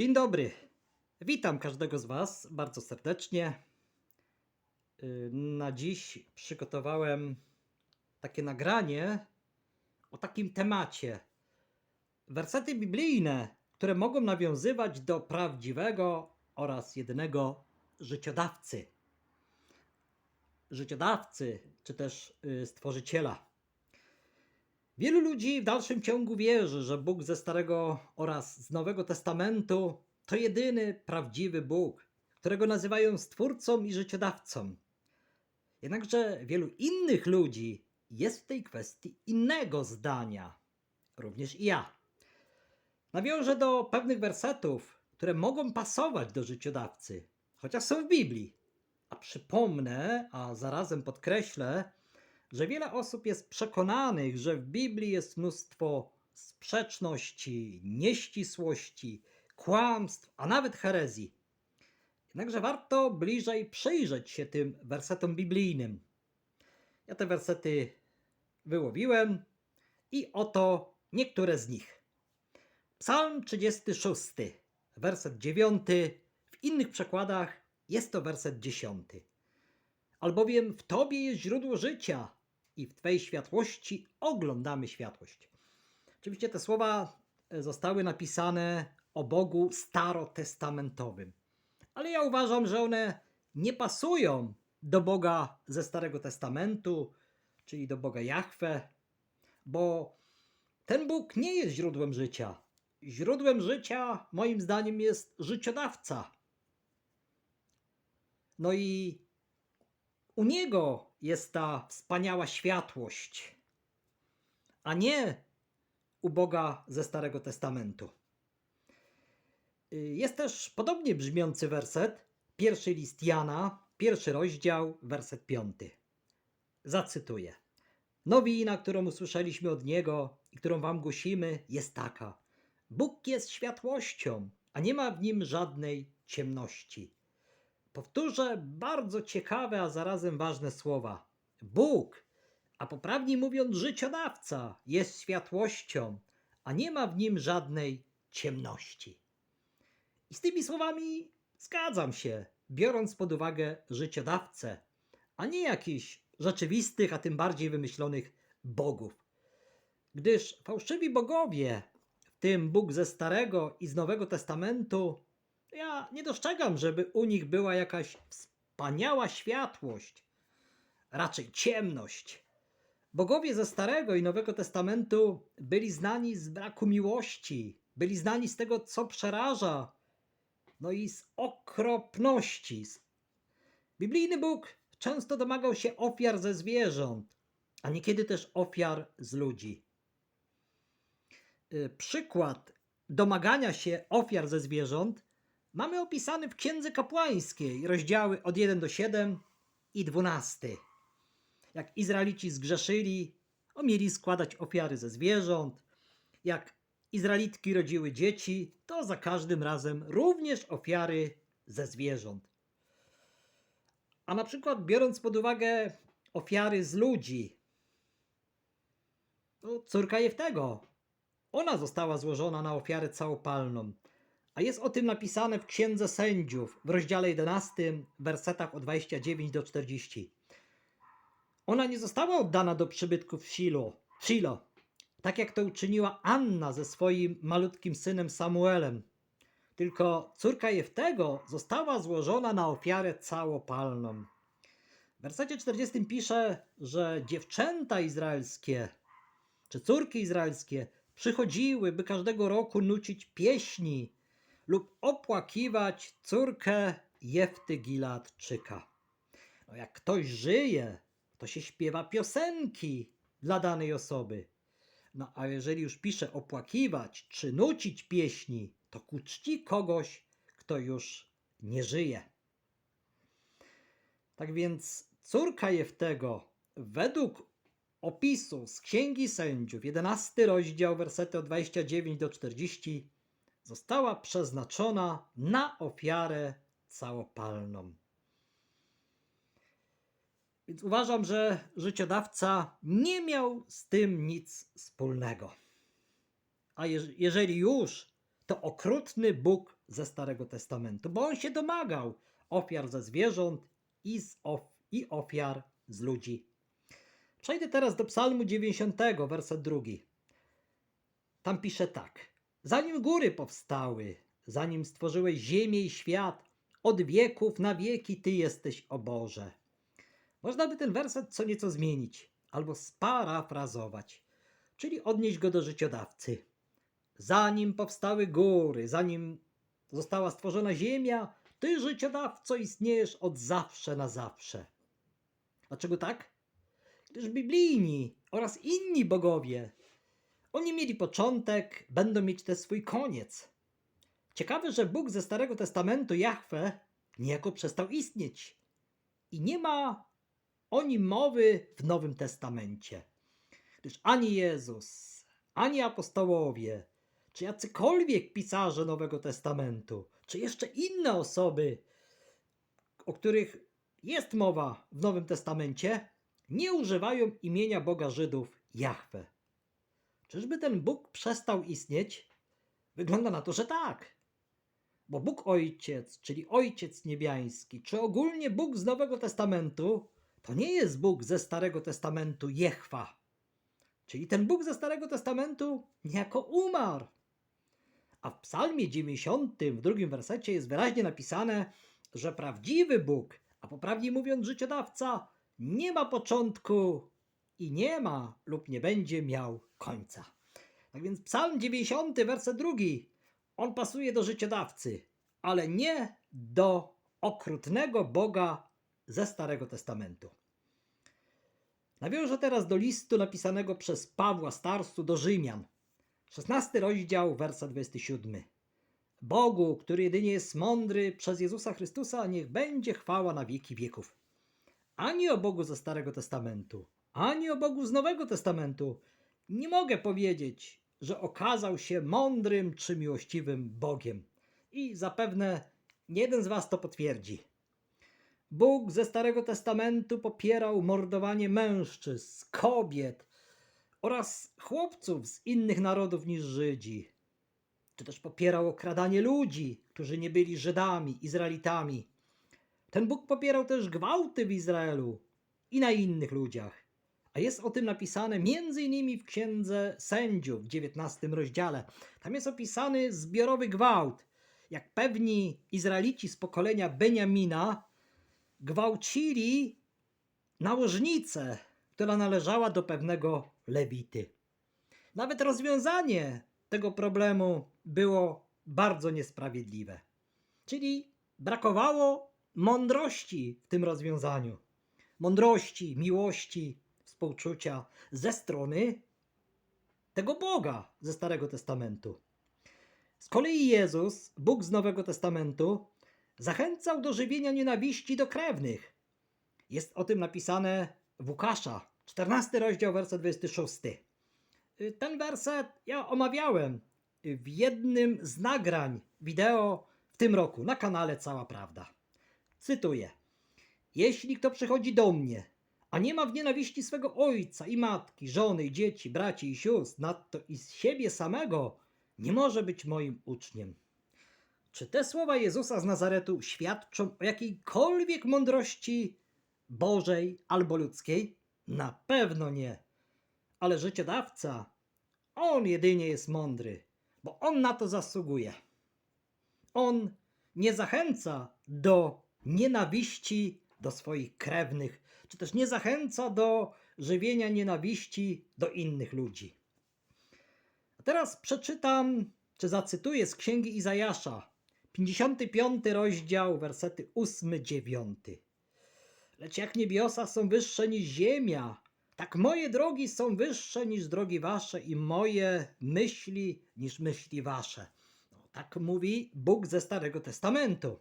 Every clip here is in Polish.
Dzień dobry. Witam każdego z Was bardzo serdecznie. Y, Na dziś przygotowałem takie nagranie o takim temacie. Wersety biblijne, które mogą nawiązywać do prawdziwego oraz jedynego życiodawcy. Życiodawcy, czy też y, stworzyciela. Wielu ludzi w dalszym ciągu wierzy, że Bóg ze Starego oraz z Nowego Testamentu to jedyny prawdziwy Bóg, którego nazywają Stwórcą i Życiodawcą. Jednakże wielu innych ludzi jest w tej kwestii innego zdania, również i ja. Nawiążę do pewnych wersetów, które mogą pasować do życiodawcy, chociaż są w Biblii. A przypomnę, a zarazem podkreślę, że wiele osób jest przekonanych, że w Biblii jest mnóstwo sprzeczności, nieścisłości, kłamstw, a nawet herezji. Jednakże warto bliżej przyjrzeć się tym wersetom biblijnym. Ja te wersety wyłowiłem i oto niektóre z nich. Psalm 36, werset 9, w innych przekładach jest to werset 10. Albowiem w Tobie jest źródło życia i w Twej światłości oglądamy światłość. Oczywiście te słowa e, zostały napisane o Bogu starotestamentowym, ale ja uważam, że one nie pasują do Boga ze Starego Testamentu, czyli do Boga Jahwe, bo ten Bóg nie jest źródłem życia. Źródłem życia, moim zdaniem, jest życiodawca. No i u Niego jest ta wspaniała światłość, a nie u Boga ze Starego Testamentu. Y, Jest też podobnie brzmiący werset, pierwszy list Jana, pierwszy rozdział, werset piąty. Zacytuję. Nowina, którą usłyszeliśmy od Niego i którą Wam głosimy, jest taka. Bóg jest światłością, a nie ma w nim żadnej ciemności. Powtórzę bardzo ciekawe, a zarazem ważne słowa. Bóg, a poprawniej mówiąc życiodawca, jest światłością, a nie ma w nim żadnej ciemności. I z tymi słowami zgadzam się, biorąc pod uwagę życiodawcę, a nie jakichś rzeczywistych, a tym bardziej wymyślonych bogów. Gdyż fałszywi bogowie, w tym Bóg ze Starego i z Nowego Testamentu, ja nie dostrzegam, żeby u nich była jakaś wspaniała światłość, raczej ciemność. Bogowie ze Starego i Nowego Testamentu byli znani z braku miłości, byli znani z tego, co przeraża, no i z okropności. Biblijny Bóg często domagał się ofiar ze zwierząt, a niekiedy też ofiar z ludzi. Y, Przykład domagania się ofiar ze zwierząt mamy opisany w Księdze Kapłańskiej, rozdziały od 1 do 7 i 12. Jak Izraelici zgrzeszyli, o mieli składać ofiary ze zwierząt. Jak Izraelitki rodziły dzieci, to za każdym razem również ofiary ze zwierząt. A na przykład biorąc pod uwagę ofiary z ludzi, to córka Jeftego, ona została złożona na ofiarę całopalną. A jest o tym napisane w Księdze Sędziów w rozdziale 11, wersetach od 29 do 40. Ona nie została oddana do przybytków w Shilo, w Shilo, tak jak to uczyniła Anna ze swoim malutkim synem Samuelem. Tylko córka Jeftego została złożona na ofiarę całopalną. W wersecie 40 pisze, że dziewczęta izraelskie, czy córki izraelskie, przychodziły, by każdego roku nucić pieśni lub opłakiwać córkę Jefty Gileadczyka. No jak ktoś żyje, to się śpiewa piosenki dla danej osoby. No a jeżeli już pisze opłakiwać czy nucić pieśni, to ku czci kogoś, kto już nie żyje. Tak więc córka Jeftego według opisu z Księgi Sędziów, 11 rozdział, wersety od 29 do 40, została przeznaczona na ofiarę całopalną. Więc uważam, że życiodawca nie miał z tym nic wspólnego. A jeż- jeżeli już, to okrutny Bóg ze Starego Testamentu, bo on się domagał ofiar ze zwierząt i, z of- i ofiar z ludzi. Przejdę teraz do Psalmu 90, werset drugi. Tam pisze tak: Zanim góry powstały, zanim stworzyłeś ziemię i świat, od wieków na wieki Ty jesteś, o Boże. Można by ten werset co nieco zmienić albo sparafrazować, czyli odnieść go do życiodawcy. Zanim powstały góry, zanim została stworzona ziemia, Ty, życiodawco, istniejesz od zawsze na zawsze. Dlaczego tak? Gdyż biblijni oraz inni bogowie, oni mieli początek, będą mieć też swój koniec. Ciekawe, że Bóg ze Starego Testamentu, Jahwe, niejako przestał istnieć. I nie ma o nim mowy w Nowym Testamencie. Gdyż ani Jezus, ani apostołowie, czy jacykolwiek pisarze Nowego Testamentu, czy jeszcze inne osoby, o których jest mowa w Nowym Testamencie, nie używają imienia Boga Żydów Jahwe. Czyżby ten Bóg przestał istnieć? Wygląda na to, że tak. Bo Bóg Ojciec, czyli Ojciec Niebiański, czy ogólnie Bóg z Nowego Testamentu, to nie jest Bóg ze Starego Testamentu Jehwa. Czyli ten Bóg ze Starego Testamentu niejako umarł. A w Psalmie 90, w drugim wersecie jest wyraźnie napisane, że prawdziwy Bóg, a poprawniej mówiąc życiodawca, nie ma początku i nie ma lub nie będzie miał końca. Tak więc Psalm 90, werset drugi, on pasuje do życiodawcy, ale nie do okrutnego Boga ze Starego Testamentu. Nawiążę teraz do listu napisanego przez Pawła Starstu do Rzymian. 16 rozdział, werset 27. Bogu, który jedynie jest mądry, przez Jezusa Chrystusa niech będzie chwała na wieki wieków. Ani o Bogu ze Starego Testamentu, ani o Bogu z Nowego Testamentu nie mogę powiedzieć, że okazał się mądrym czy miłościwym Bogiem. I zapewne nie jeden z Was to potwierdzi. Bóg ze Starego Testamentu popierał mordowanie mężczyzn, kobiet oraz chłopców z innych narodów niż Żydzi. Czy też popierał okradanie ludzi, którzy nie byli Żydami, Izraelitami. Ten Bóg popierał też gwałty w Izraelu i na innych ludziach. A jest o tym napisane innymi w Księdze Sędziów w 19 rozdziale. Tam jest opisany zbiorowy gwałt, jak pewni Izraelici z pokolenia Beniamina gwałcili nałożnicę, która należała do pewnego Lewity. Nawet rozwiązanie tego problemu było bardzo niesprawiedliwe. Czyli brakowało mądrości w tym rozwiązaniu. Mądrości, miłości, współczucia ze strony tego Boga ze Starego Testamentu. Z kolei Jezus, Bóg z Nowego Testamentu, zachęcał do żywienia nienawiści do krewnych. Jest o tym napisane w Łukasza, 14 rozdział, werset 26. Y, Ten werset ja omawiałem w jednym z nagrań wideo w tym roku na kanale Cała Prawda. Cytuję: Jeśli kto przychodzi do mnie, a nie ma w nienawiści swego ojca i matki, żony i dzieci, braci i sióstr, nadto i z siebie samego, nie może być moim uczniem. Czy te słowa Jezusa z Nazaretu świadczą o jakiejkolwiek mądrości Bożej albo ludzkiej? Na pewno nie. Ale życiodawca, on jedynie jest mądry, bo on na to zasługuje. On nie zachęca do nienawiści do swoich krewnych, czy też nie zachęca do żywienia nienawiści do innych ludzi. A teraz przeczytam, czy zacytuję z księgi Izajasza, 55 rozdział, wersety 8-9. Lecz jak niebiosa są wyższe niż ziemia, tak moje drogi są wyższe niż drogi wasze i moje myśli niż myśli wasze. No, tak mówi Bóg ze Starego Testamentu.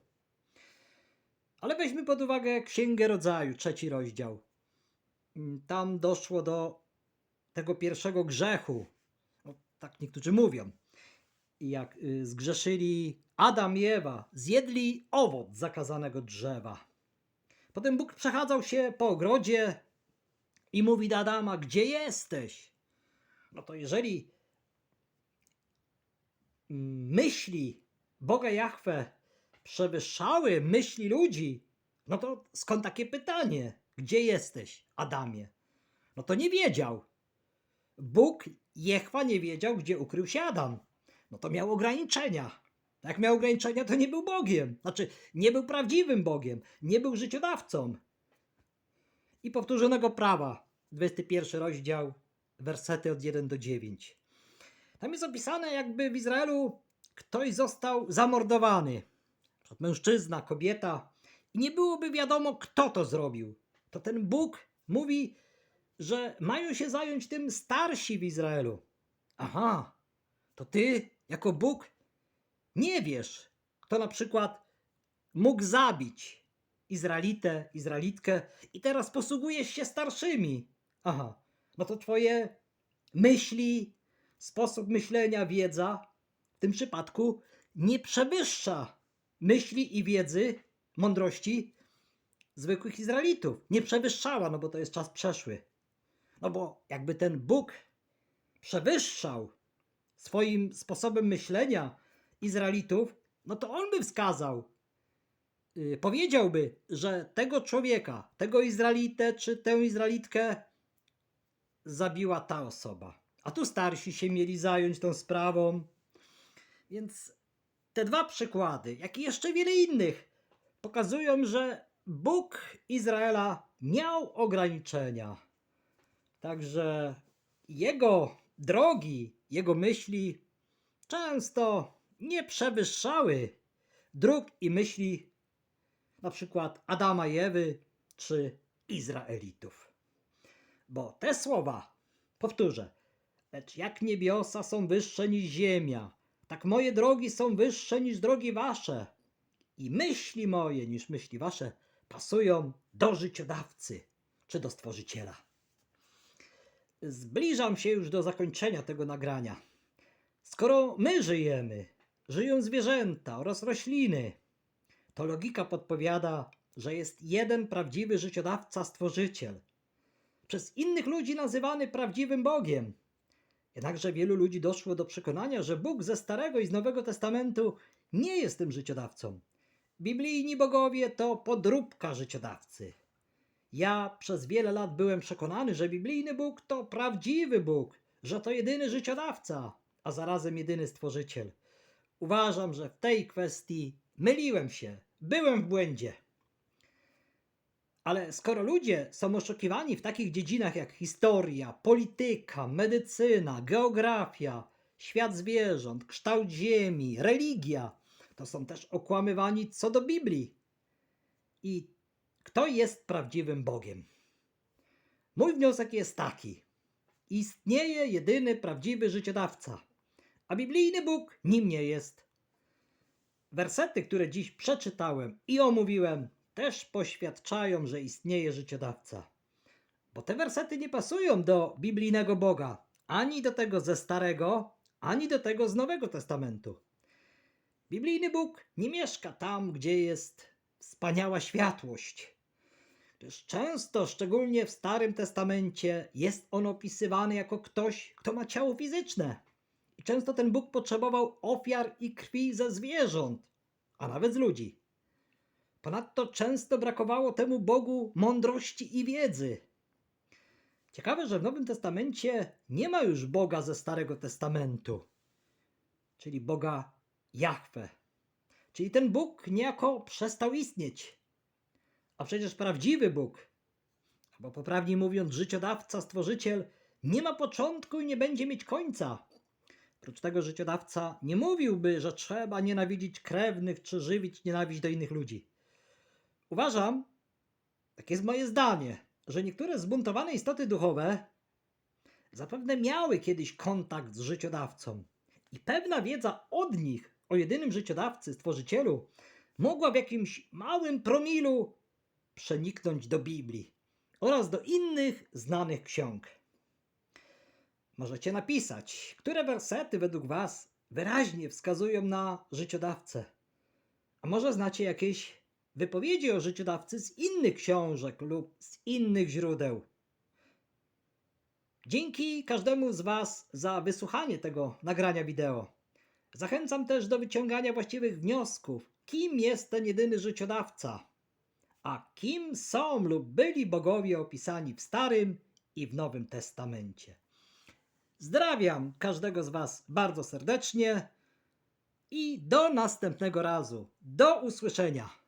Ale weźmy pod uwagę Księgę Rodzaju, trzeci rozdział. Mm, Tam doszło do tego pierwszego grzechu. No, tak niektórzy mówią. Jak y, zgrzeszyli Adam i Ewa, zjedli owoc zakazanego drzewa. Potem Bóg przechadzał się po ogrodzie i mówi do Adama: Gdzie jesteś? No to jeżeli mm, myśli Boga Jahwe przewyższały myśli ludzi, no to skąd takie pytanie? Gdzie jesteś, Adamie? No to nie wiedział. Bóg, Jehwa nie wiedział, gdzie ukrył się Adam. No to miał ograniczenia. Jak miał ograniczenia, to nie był Bogiem. Znaczy, nie był prawdziwym Bogiem, nie był życiodawcą. I powtórzonego prawa, 21 rozdział, wersety od 1 do 9. Tam jest opisane, jakby w Izraelu ktoś został zamordowany. Mężczyzna, kobieta, i nie byłoby wiadomo, kto to zrobił. To ten Bóg mówi, że mają się zająć tym starsi w Izraelu. Aha, to ty, jako Bóg, nie wiesz, kto na przykład mógł zabić Izraelitę, Izraelitkę i teraz posługujesz się starszymi. Aha, no to twoje myśli, sposób myślenia, wiedza w tym przypadku nie przewyższa myśli i wiedzy, mądrości zwykłych Izraelitów. Nie przewyższała, no bo to jest czas przeszły. No bo jakby ten Bóg przewyższał swoim sposobem myślenia Izraelitów, no to on by wskazał, yy, powiedziałby, że tego człowieka, tego Izraelitę czy tę Izraelitkę zabiła ta osoba. A tu starsi się mieli zająć tą sprawą. Więc te dwa przykłady, jak i jeszcze wiele innych, pokazują, że Bóg Izraela miał ograniczenia. Także jego drogi, jego myśli często nie przewyższały dróg i myśli na przykład Adama i Ewy czy Izraelitów. Bo te słowa, powtórzę, lecz jak niebiosa są wyższe niż ziemia, tak moje drogi są wyższe niż drogi wasze i myśli moje niż myśli wasze pasują do życiodawcy czy do stworzyciela. Zbliżam się już do zakończenia tego nagrania. Skoro my żyjemy, żyją zwierzęta oraz rośliny, to logika podpowiada, że jest jeden prawdziwy życiodawca, stworzyciel. Przez innych ludzi nazywany prawdziwym Bogiem. Jednakże wielu ludzi doszło do przekonania, że Bóg ze Starego i z Nowego Testamentu nie jest tym życiodawcą. Biblijni bogowie to podróbka życiodawcy. Ja przez wiele lat byłem przekonany, że biblijny Bóg to prawdziwy Bóg, że to jedyny życiodawca, a zarazem jedyny stworzyciel. Uważam, że w tej kwestii myliłem się, byłem w błędzie. Ale skoro ludzie są oszukiwani w takich dziedzinach jak historia, polityka, medycyna, geografia, świat zwierząt, kształt ziemi, religia, to są też okłamywani co do Biblii. I kto jest prawdziwym Bogiem? Mój wniosek jest taki: istnieje jedyny prawdziwy życiodawca, a biblijny Bóg nim nie jest. Wersety, które dziś przeczytałem i omówiłem, też poświadczają, że istnieje życiodawca. Bo te wersety nie pasują do biblijnego Boga, ani do tego ze Starego, ani do tego z Nowego Testamentu. Biblijny Bóg nie mieszka tam, gdzie jest wspaniała światłość. Gdyż często, szczególnie w Starym Testamencie, jest on opisywany jako ktoś, kto ma ciało fizyczne. I często ten Bóg potrzebował ofiar i krwi ze zwierząt, a nawet z ludzi. Ponadto często brakowało temu Bogu mądrości i wiedzy. Ciekawe, że w Nowym Testamencie nie ma już Boga ze Starego Testamentu, czyli Boga Jahwe. Czyli ten Bóg niejako przestał istnieć. A przecież prawdziwy Bóg, albo poprawniej mówiąc, życiodawca, stworzyciel, nie ma początku i nie będzie mieć końca. Oprócz tego życiodawca nie mówiłby, że trzeba nienawidzić krewnych czy żywić nienawiść do innych ludzi. Uważam, takie jest moje zdanie, że niektóre zbuntowane istoty duchowe zapewne miały kiedyś kontakt z życiodawcą i pewna wiedza od nich o jedynym życiodawcy, stworzycielu, mogła w jakimś małym promilu przeniknąć do Biblii oraz do innych znanych ksiąg. Możecie napisać, które wersety według Was wyraźnie wskazują na życiodawcę. A może znacie jakieś wypowiedzi o życiodawcy z innych książek lub z innych źródeł. Dzięki każdemu z Was za wysłuchanie tego nagrania wideo. Zachęcam też do wyciągania właściwych wniosków. Kim jest ten jedyny życiodawca? A kim są lub byli bogowie opisani w Starym i w Nowym Testamencie? Zdrawiam każdego z Was bardzo serdecznie i do następnego razu. Do usłyszenia.